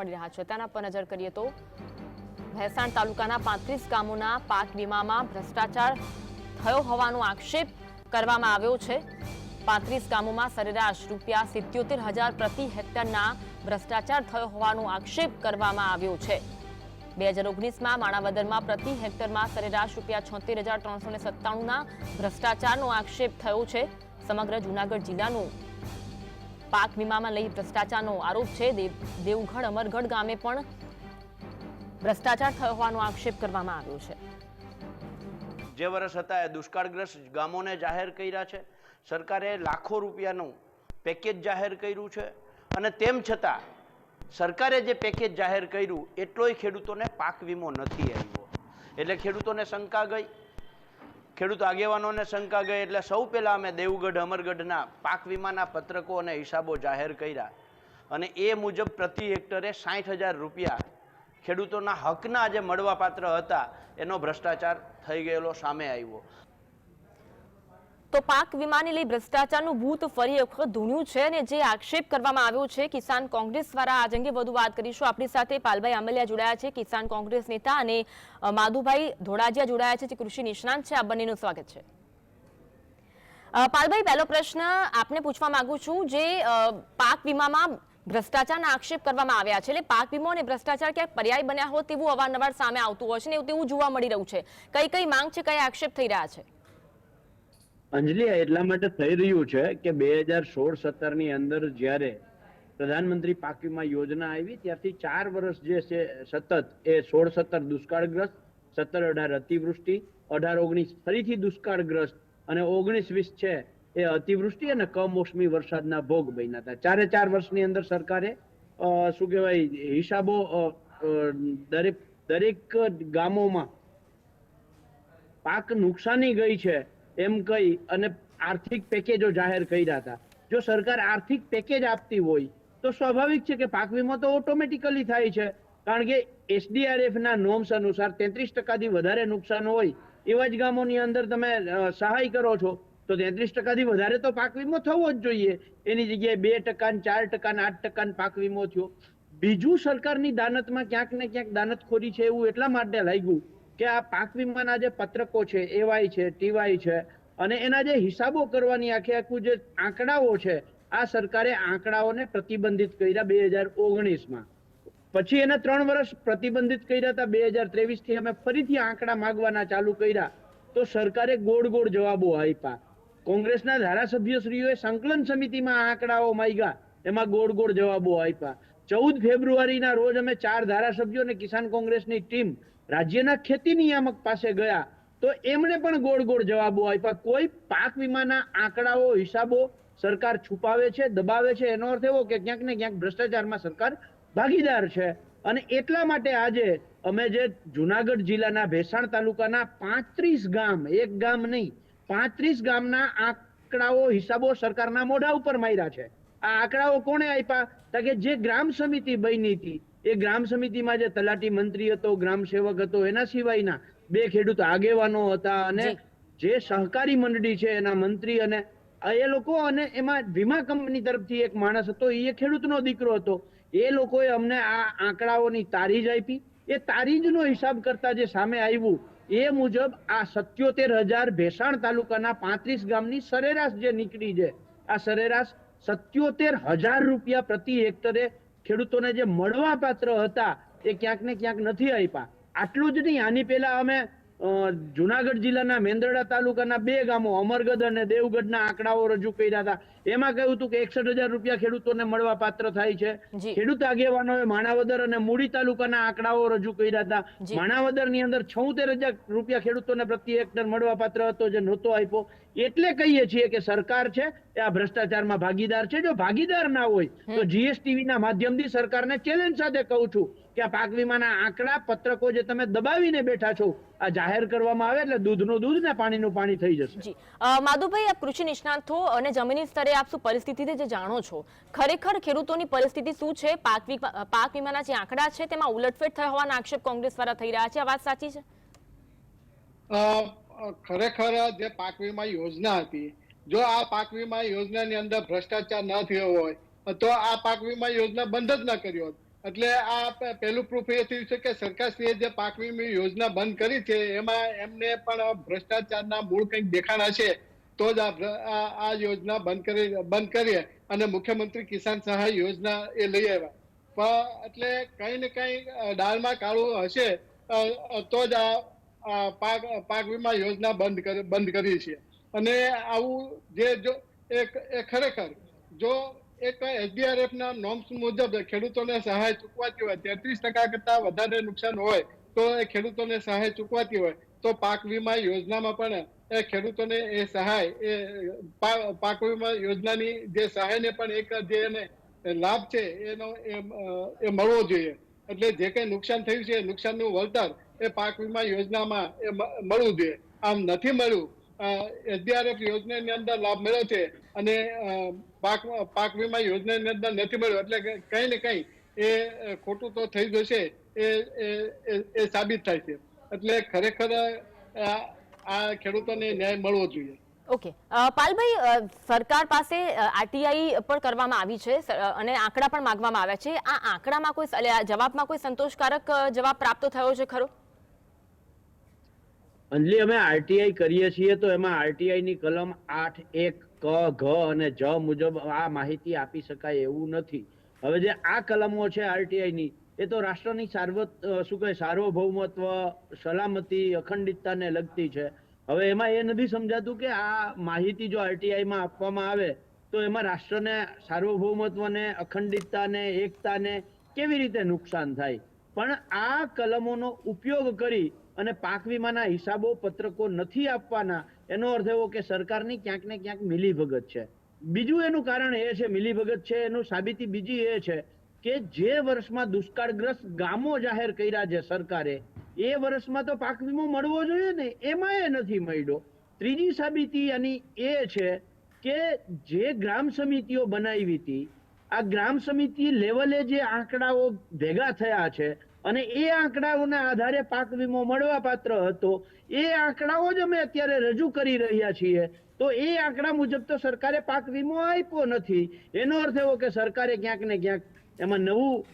મળી રહ્યા છે. તેના પર નજર કરીએ તો ભેસાણ તાલુકાના પાંત્રીસ ગામોના પાક વીમામાં ભ્રષ્ટાચાર થયો હોવાનો આક્ષેપ કરવામાં આવ્યો છે. પાંત્રીસ ગામોમાં સરેરાશ રૂપિયા સિત્યોતેર હજાર પ્રતિ હેક્ટરના ભ્રષ્ટાચાર થયો હોવાનો આક્ષેપ કરવામાં આવ્યો છે. બે હજાર ઓગણીસમાં માણાવદરમાં પ્રતિ હેક્ટરમાં સરેરાશ રૂપિયા છોતેર હજાર ત્રણસો સત્તાણુંના ભ્રષ્ટાચારનો આક્ષેપ થયો છે. સમગ્ર જૂનાગઢ જિલ્લાનું પાક વીમામાં લઈ ભ્રષ્ટાચારનો આરોપ છે. દેવ- દેવગઢ અમરગઢ ગામે પણ ભ્રષ્ટાચાર થયો હોવાનો આક્ષેપ કરવામાં આવ્યો છે. જે વર્ષ હતા એ દુષ્કાળગ્રસ્ત ગામોને જાહેર કર્યા છે. સરકારે લાખો રૂપિયાનું પેકેજ જાહેર કર્યું છે અને તેમ છતાં સરકારે જે પેકેજ જાહેર કર્યું, એટલોય ખેડૂતોને પાક વીમો નથી આવ્યો. એટલે ખેડૂતોને શંકા ગઈ ખેડૂત આગેવાનોને શંકા ગઈ એટલે સૌ પહેલાં અમે દેવગઢ, અમરગઢના પાક વીમાના પત્રકો અને હિસાબો જાહેર કર્યા. અને એ મુજબ પ્રતિ હેક્ટરે સાઠ હજાર રૂપિયા ખેડૂતોના હકના જે મળવાપાત્ર હતા. એનો ભ્રષ્ટાચાર થઈ ગયેલો સામે આવ્યો. તો પાક વીમાને લઈ ભ્રષ્ટાચારનું ભૂત ફરી વખત ધૂણ્યું છે અને જે આક્ષેપ કરવામાં આવ્યો છે, કિસાન કોંગ્રેસ દ્વારા આજ અંગે વધુ વાત કરીશું. આપણી સાથે પાલભાઈ આંબલિયા જોડાયા છે, કિસાન કોંગ્રેસ નેતા અને માધુભાઈ ધોળાજીયા જોડાયા છે, જે કૃષિ નિષ્ણાંત છે. આ બંનેનું સ્વાગત છે. પાલભાઈ, પહેલો પ્રશ્ન આપને પૂછવા માંગુ છું જે પાક વીમામાં ભ્રષ્ટાચારના આક્ષેપ કરવામાં આવ્યા છે. એટલે પાક વીમો અને ભ્રષ્ટાચાર ક્યાંક પર્યાય બન્યા હોય તેવું અવારનવાર સામે આવતું હોય છે ને તેવું જોવા મળી રહ્યું છે. કઈ કઈ માંગ છે, કયા આક્ષેપ થઈ રહ્યા છે? અંજલિ એટલા માટે થઈ રહ્યું છે કે બે હજાર સોળ સત્તરની અંદર જ્યારે પ્રધાનમંત્રી પાક વીમા યોજના આવી, ત્યારથી ચાર વર્ષ જે છે સતત એ સોળ સત્તર દુષ્કાળગ્રસ્ત, સત્તર અઢાર અતિવૃષ્ટિ, અઢાર ઓગણીસ ફરીથી દુષ્કાળગ્રસ્ત અને ઓગણીસ વીસ છે એ અતિવૃષ્ટિ અને કમોસમી વરસાદના ભોગ બન્યા હતા. ચારે ચાર વર્ષની અંદર સરકારે શું કહેવાય, હિસાબો દરેક દરેક ગામોમાં પાક નુકસાની ગઈ છે એમ કહી અને આર્થિક પેકેજો જાહેર કર્યા હતા. જો સરકાર આર્થિક પેકેજ આપતી હોય, તો સ્વાભાવિક છે કે પાક વીમો તો ઓટોમેટિકલી થાય છે. કારણ કે એસડીઆરએફ ના નોમ્સ અનુસાર તેત્રીસ ટકાથી વધારે નુકસાન હોય, એવા જ ગામોની અંદર તમે સહાય કરો છો, તો તેત્રીસ ટકાથી વધારે તો પાક વીમો થવો જ જોઈએ. એની જગ્યાએ બે ટકા ચાર ટકા આઠ ટકા પાક વીમો થયો. બીજું સરકારની દાનતમાં ક્યાંક ને ક્યાંક દાનતખોરી છે એવું એટલા માટે લાગ્યું કે આ પાક વીમાના જે પત્રકો છે એવાય છે ટીવાય છે, અને એના જે હિસાબો કરવાની આખે આખું જે આંકડાઓ છે, આ સરકારે આંકડાઓને પ્રતિબંધિત કર્યા બે હજાર ઓગણીસમાં. પછી એને ત્રણ વર્ષ પ્રતિબંધિત કર્યા હતા બે હજાર ત્રેવીસથી અમે ફરીથી આંકડા માગવાના ચાલુ કર્યા, તો સરકારે ગોળ ગોળ જવાબો આપ્યા. કોંગ્રેસના ધારાસભ્યશ્રીઓએ સંકલન સમિતિમાં આંકડાઓ માંગ્યા, એમાં ગોળ ગોળ જવાબો આપ્યા. ચૌદ ફેબ્રુઆરીના રોજ અમે ચાર ધારાસભ્યો અને કિસાન કોંગ્રેસની ટીમ રાજ્યના ખેતી નિયામક પાસે ગયા તો એમણે પણ ગોળ ગોળ જવાબો આપ્યા. કોઈ પાક વીમાના આંકડાઓ, હિસાબો સરકાર છુપાવે છે, દબાવે છે? એનો અર્થ એવો કે ક્યાંક ને ક્યાંક ભ્રષ્ટાચારમાં સરકાર ભાગીદાર છે. અને એટલા માટે આજે અમે જે જુનાગઢ જિલ્લાના ભેસાણ તાલુકાના પાંત્રીસ ગામ, એક ગામ નહીં, પાંત્રીસ ગામના આંકડાઓ, હિસાબો સરકારના મોઢા ઉપર માર્યા છે. આ આંકડાઓ કોણે આપ્યા? તો કે જે ગ્રામ સમિતિ બની હતી એ ગ્રામ સમિતિમાં જે તલાટી મંત્રી હતો ગ્રામ સેવક હતો એના સિવાયના બે ખેડૂત આગેવાનો હતા અને જે. સહકારી મંડળી છે એના મંત્રી અને એ લોકો અને એમાં વીમા કંપની તરફથી એક માણસ હતો એ ખેડૂતનો દીકરો હતો. એ લોકોએ અમને આ આંકડાઓની તારીજ આપી. એ તારીજનો હિસાબ કરતા જે સામે આવ્યું એ મુજબ આ સત્યોતેર હજાર ભેસાણ તાલુકાના પાંત્રીસ ગામની સરેરાશ જે નીકળી છે આ સરેરાશ સત્યોતેર હજાર રૂપિયા પ્રતિ હેક્ટરે ખેડૂતોને જે મળવા પાત્ર હતા, એ ક્યાંક ને ક્યાંક નથી આપ્યા. આટલું જ નહીં, આની પહેલા અમે જુનાગઢ જિલ્લાના મેંદરડા તાલુકાના બે ગામો, અમરગઢ અને દેવગઢના આંકડાઓ રજૂ કર્યા હતા. એમાં કહ્યું હતું કે એકસઠ હજાર રૂપિયા ખેડૂતોને મળવા પાત્ર થાય છે. ખેડૂત આગેવાનોએ માણાવદર અને મૂડી તાલુકાના આંકડાઓ રજૂ કર્યા હતા. માણાવદરની અંદર છોતેર હજાર રૂપિયા ખેડૂતોને પ્રતિ હેક્ટર મળવા પાત્ર હતો જે નહોતો આપ્યો. એટલે કહીએ છીએ કે સરકાર છે એ આ ભ્રષ્ટાચારમાં ભાગીદાર છે. જો ભાગીદાર ના હોય તો જીએસટીવી ના માધ્યમથી સરકારને ચેલેન્જ સાથે કહું છું કે આ પાક વીમાના આંકડા પત્રકો જે તમે દબાવીને બેઠા છો આ જાહેર કરવામાં આવે એટલે દૂધનું દૂધ ને પાણીનું પાણી થઈ જશે. માધુભાઈ આ કૃષિ નિષ્ણાત અને જમીની સ્તરે આપ શું પરિસ્થિતિ જે જાણો છો? ખરેખર ખેડૂતોની પરિસ્થિતિ શું છે? પાક વીમાના જે આંકડા છે, તેમાં ઉલટફેટ થયા હોવાના આક્ષેપ કોંગ્રેસ દ્વારા થઈ રહ્યા છે. આ વાત સાચી છે? ખરેખર જે પાક વીમા યોજના હતી, જો આ પાક વીમા યોજનાની અંદર ભ્રષ્ટાચાર ન થયો હોય, તો આ પાક વીમા યોજના બંધ જ ન કરી હોત. એટલે આ પહેલું પ્રૂફ એ થયું છે કે સરકારશ્રીએ જે પાક વીમા યોજના બંધ કરી છે, એમાં એમને પણ ભ્રષ્ટાચારના મૂળ કંઈક દેખાણા છે. તો જ આ યોજના બંધ કરી બંધ કરીએ અને મુખ્યમંત્રી કિસાન સહાય યોજના એ લઈ આવ્યા. પણ એટલે કઈ ને કઈ દાળમાં કાળું હશે તો જ આ પાક પાક વીમા યોજના બંધ કરી બંધ કરી છે અને આવું જે જો એક એ ખરેખર જો એક એસડીઆરએફ ના નોર્મ્સ મુજબ ખેડૂતોને સહાય ચૂકવાતી હોય, તેત્રીસ ટકા કરતા વધારે નુકસાન હોય, તો એ ખેડૂતોને સહાય ચૂકવાતી હોય, તો પાક વીમા યોજનામાં પણ ખેડૂતોને એ સહાય, એ પાક વીમા યોજનાની જે સહાયને પણ એક જે એને લાભ છે, એનો એ એ મળવો જોઈએ. એટલે જે કઈ નુકસાન થયું છે, એ નુકસાનનું વળતર એ પાક વીમા યોજનામાં એ મળવું જોઈએ. આમ નથી મળ્યું એસડીઆરએફ યોજનાની અંદર લાભ મળ્યો છે અને પાક પાક વીમા યોજનાની અંદર નથી મળ્યો. એટલે કઈ ને કઈ એ ખોટું તો થઈ જશે, એ, એ- એ- એ સાબિત થાય છે. એટલે ખરેખર આ ખેડૂતોને ન્યાય મળવો જોઈએ. ઓકે. પાલભાઈ સરકાર પાસે આરટીઆઈ પણ કરવામાં આવી છે અને આંકડા પણ માંગવામાં આવ્યા છે. આ આંકડામાં કોઈ જવાબમાં કોઈ સંતોષકારક જવાબ પ્રાપ્ત થયો છે ખરો? અંજલી અમે આરટીઆઈ કરીએ છીએ તો એમાં આરટીઆઈ ની કલમ આઠ એક ક ઘ અને જ મુજબ આ માહિતી આપી શકાય એવું નથી. હવે જે આ કલમો છે આરટીઆઈ ની એ તો રાષ્ટ્રની સાર્વત શું કહે સાર્વભૌમત્વ, સલામતી, અખંડિતતાને લગતી છે. હવે એમાં એ નથી સમજાતું કે આ માહિતી જો આરટીઆઈમાં આપવામાં આવે, તો એમાં રાષ્ટ્રને સાર્વભૌમત્વને, અખંડિતતાને, એકતાને કેવી રીતે નુકસાન થાય? પણ આ કલમોનો ઉપયોગ કરી અને પાક વીમાના હિસાબો પત્રકો નથી આપવાના, એનો અર્થ એવો કે સરકારની ક્યાંક ને ક્યાંક મિલીભગત છે. બીજું એનું કારણ એ છે, મિલીભગત છે, એનું સાબિતી બીજી એ છે કે જે વર્ષમાં દુષ્કાળગ્રસ્ત ગામો જાહેર કર્યા છે સરકારે, એ વર્ષમાં તો પાક વીમો મળવો જોઈએ ને, એમાં એ નથી મળ્યો. ત્રીજી સાબિતી એની એ છે કે જે ગ્રામ સમિતિઓ બનાવી હતી, આ ગ્રામ સમિતિ લેવલે જે આંકડાઓ ભેગા થયા છે અને એ આંકડાઓના આધારે પાક વીમો મળવા પાત્ર હતો, એ આંકડાઓ જ અમે અત્યારે રજૂ કરી રહ્યા છીએ. તો એ આંકડા મુજબ તો સરકારે પાક વીમો આપ્યો નથી. એનો અર્થ એવો કે સરકારે ક્યાંક ને ક્યાંક એમાં નવું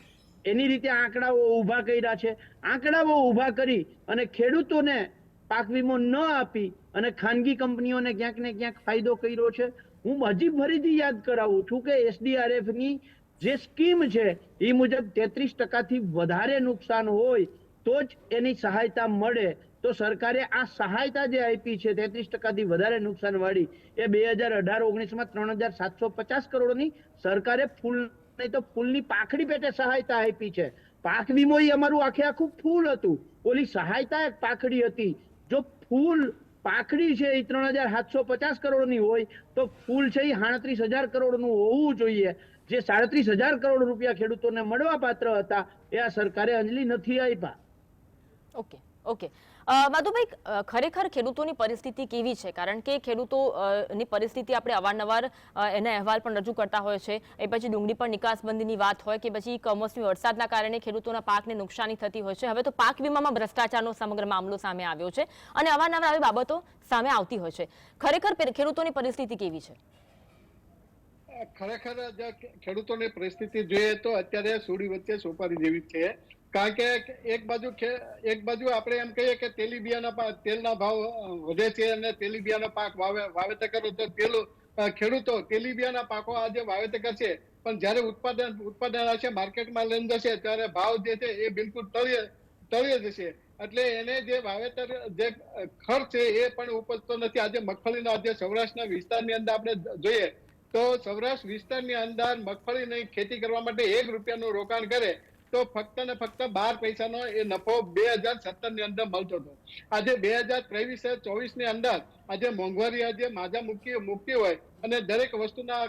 એની રીતે આંકડાઓ ઊભા કર્યા છે. આંકડાઓ ઊભા કરી અને ખેડૂતોને પાક વીમો ન આપી અને ખાનગી કંપનીઓને ક્યાંક ને ક્યાંક ફાયદો કર્યો છે. હું હજી ફરીથી યાદ કરાવું છું કે એસડીઆરએફની જે સ્કીમ છે, એ મુજબ તેત્રીસ ટકાથી વધારે નુકસાન હોય તો જ એની સહાયતા મળે. તો સરકારે આ સહાયતા જે આપી છે, તેત્રીસ ટકાથી વધારે નુકસાન વાળી એ બે હજાર અઢાર ઓગણીસમાં ત્રણ હજાર સાતસો પચાસ કરોડની સરકારે ફૂલ નહીં તો ફૂલની પાખડી પેટે સહાયતા આપી છે. પાક વીમો અમારું આખે આખું ફૂલ હતું. ઓલી સહાયતા એક પાખડી હતી. જો ફૂલ પાખડી છે એ ત્રણ હજાર સાતસો પચાસ કરોડની હોય, તો ફૂલ છે એ સાડત્રીસ હજાર કરોડનું હોવું જોઈએ. જે સાડત્રીસ હજાર કરોડ રૂપિયા ખેડૂતોને મળવા પાત્ર હતા, એ આ સરકારે અંજલી નથી આપ્યા. Okay okay. માધુભાઈ ખરેખર ખેડૂતોની પરિસ્થિતિ કેવી છે? કારણ કે ખેડૂતોની પરિસ્થિતિ આપણે અવારનવાર એના અહેવાલ પણ રજૂ કરતા હોય છે. એ પછી ડુંગળી પર નિકાસબંધીની વાત હોય કે પછી કમોસમી વરસાદના કારણે ખેડૂતોના પાકને નુકસાની થતી હોય છે. હવે તો પાક વીમામાં ભ્રષ્ટાચારનો સમગ્ર મામલો સામે આવ્યો છે અને અવારનવાર આવી બાબતો સામે આવતી હોય છે. ખરેખર ખેડૂતોની પરિસ્થિતિ કેવી છે? ખરેખર ખેડૂતોની પરિસ્થિતિ જોઈએ તો અત્યારે સુડી વચ્ચે સોપારી જેવી છે. કારણ કે એક બાજુ એક બાજુ આપણે એમ કહીએ કે તેલીબિયાના તેલના ભાવ વધે છે અને તેલીબિયાનો પાક વાવે, વાવેતર કરો તો તેલ ખેડૂતો તેલીબિયાના પાકો આજે વાવેતર કરશે. પણ જ્યારે ઉત્પાદન ઉત્પાદન હશે માર્કેટમાં લઈને જશે, ત્યારે ભાવ જે છે એ બિલકુલ તળિયે તળિયે જશે. એટલે એને જે વાવેતર, જે ખર્ચ છે એ પણ ઉપજતો નથી. આજે મગફળીનો, આજે સૌરાષ્ટ્રના વિસ્તારની અંદર આપણે જોઈએ તો સૌરાષ્ટ્ર વિસ્તારની અંદર મગફળીની ખેતી કરવા માટે એક રૂપિયાનું રોકાણ કરે. તો ફક્ત ને ફક્ત બાર પૈસાનો એ નફો બે હજાર સત્તરની અંદર મળતો હતો. આજે બે હજાર ત્રેવીસ ચોવીસની અંદર આજે મોંઘવારી આજે માજા મૂકી મૂકતી હોય અને દરેક વસ્તુના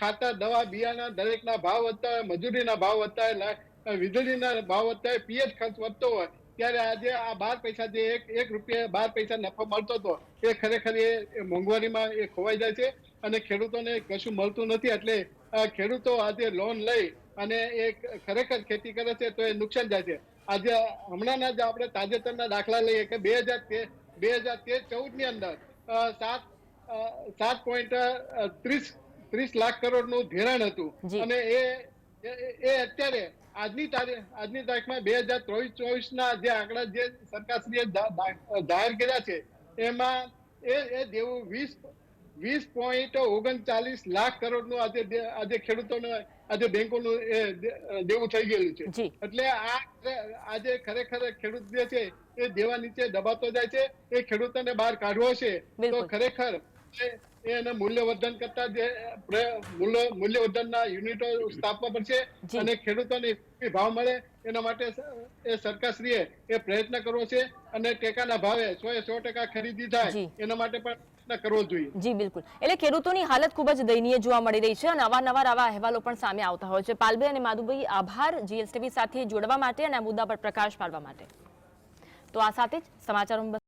ખાતર દવા બિયાના દરેકના ભાવ વધતા હોય, મજૂરીના ભાવ વધતા હોય વીજળીના ભાવ વધતા હોય પીએચ ખર્ચ વધતો હોય, ત્યારે આજે આ બાર પૈસા જે એક એક રૂપિયા બાર પૈસા નફો મળતો હતો, એ ખરેખર એ મોંઘવારીમાં એ ખોવાઈ જાય છે અને ખેડૂતોને કશું મળતું નથી. એટલે ખેડૂતો આજે લોન લઈ અને એ ખરેખર ખેતી કરે છે તો એ નુકસાન જાય છે. આજે હમણાંના જ આપણે તાજેતરના દાખલા લઈએ કે બે હજાર બે હજાર તેર ચૌદની અંદર સાત સાત પોઈન્ટ ત્રીસ ત્રીસ લાખ કરોડનું ધિરાણ હતું. અને એ એ- અત્યારે આજની તારીખ આજની તારીખમાં બે હજાર ત્રોવીસ ચોવીસ ના જે આંકડા જે સરકારશ્રીએ જાહેર કર્યા છે એમાં એ એ દેવું વીસ વીસ પોઈન્ટ ઓગણચાલીસ લાખ કરોડનું આજે દે- આજે ખેડૂતોને આજે બેંકોનું દેવું થઈ ગયેલું છે. એટલે આ આજે ખરેખર ખેડૂત જે છે એ દેવા નીચે દબાતો જાય છે એ ખેડૂતોને બહાર કાઢવો છે. તો ખરેખર એને મૂલ્યવર્ધન કરતા જે મૂલ્યવર્ધનના યુનિટો સ્થાપવા પડશે અને ખેડૂતોને ભાવ મળે એના માટે એ સરકારશ્રીએ એ પ્રયત્ન કરવો છે અને ટેકાના ભાવે સો એ સો ટકા ખરીદી થાય એના માટે પણ કરવો જોઈએ. જી બિલકુલ. એટલે ખેડૂતોની હાલત ખૂબ જ દયનીય જોવા મળી રહી છે અને અવારનવાર આવા અહેવાલો પણ સામે આવતા હોય છે. પાલભાઈ અને માધુભાઈ આભાર. જીએસટીવી સાથે જોડવા માટે અને આ મુદ્દા પર પ્રકાશ પાડવા માટે. તો આ સાથે જ સમાચારો